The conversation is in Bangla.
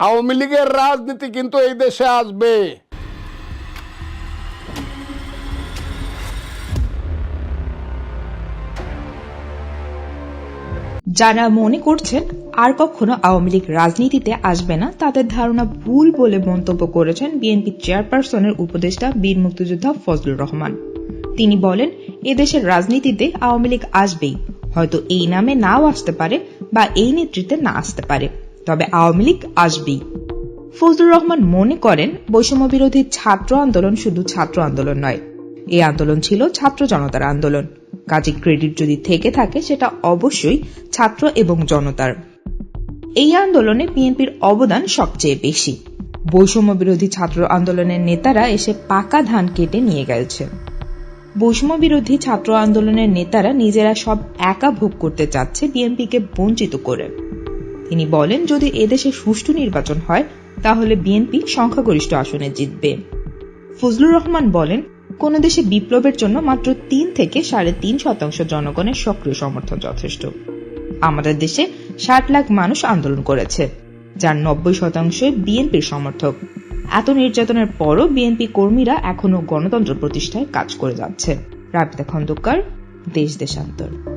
আওয়ামী লীগের রাজনীতি কিন্তু এই দেশে আসবে। যারা মনে করছেন আর কখনো আওয়ামী লীগ রাজনীতিতে আসবে না, তাদের ধারণা ভুল বলে মন্তব্য করেছেন বিএনপি চেয়ারপারসনের উপদেষ্টা বীর মুক্তিযোদ্ধা ফজলুর রহমান। তিনি বলেন এদেশের রাজনীতিতে আওয়ামী লীগ আসবেই। হয়তো এই নামে নাও আসতে পারে বা এই নেতৃত্বে না আসতে পারে। তবে আওয়ামী লীগ আসবেই। ফজলুর রহমান মনে করেন বৈষম্য বিরোধী ছাত্র আন্দোলন শুধু ছাত্র আন্দোলন নয় এই আন্দোলন ছিল ছাত্র জনতার আন্দোলন। কাজে ক্রেডিট যদি থেকে থাকে, সেটা অবশ্যই ছাত্র এবং জনতার। এই আন্দোলনে বিএনপির অবদান সবচেয়ে বেশি। বৈষম্য বিরোধী ছাত্র আন্দোলনের নেতারা এসে পাকা ধান কেটে নিয়ে গেছে বৈষম্য বিরোধী ছাত্র আন্দোলনের নেতারা নিজেরা সব একা ভোগ করতে চাচ্ছে বিএনপিকে বঞ্চিত করে। তিনি বলেন, যদি এদেশে সুষ্ঠু নির্বাচন হয়, তাহলে বিএনপি সংখ্যাগরিষ্ঠ আসনে জিতবে। ফজলুর রহমান বলেন, কোন দেশে বিপ্লবের জন্য মাত্র তিন থেকে সাড়ে তিন শতাংশ জনগণের সক্রিয় সমর্থন যথেষ্ট। আমাদের দেশে ষাট লাখ মানুষ আন্দোলন করেছে, যার নব্বই শতাংশ বিএনপির সমর্থক। এত নির্যাতনের পরও বিএনপি কর্মীরা এখনও গণতন্ত্র প্রতিষ্ঠায় কাজ করে যাচ্ছে। রাবিতা খন্দকার, দেশ দেশান্তর।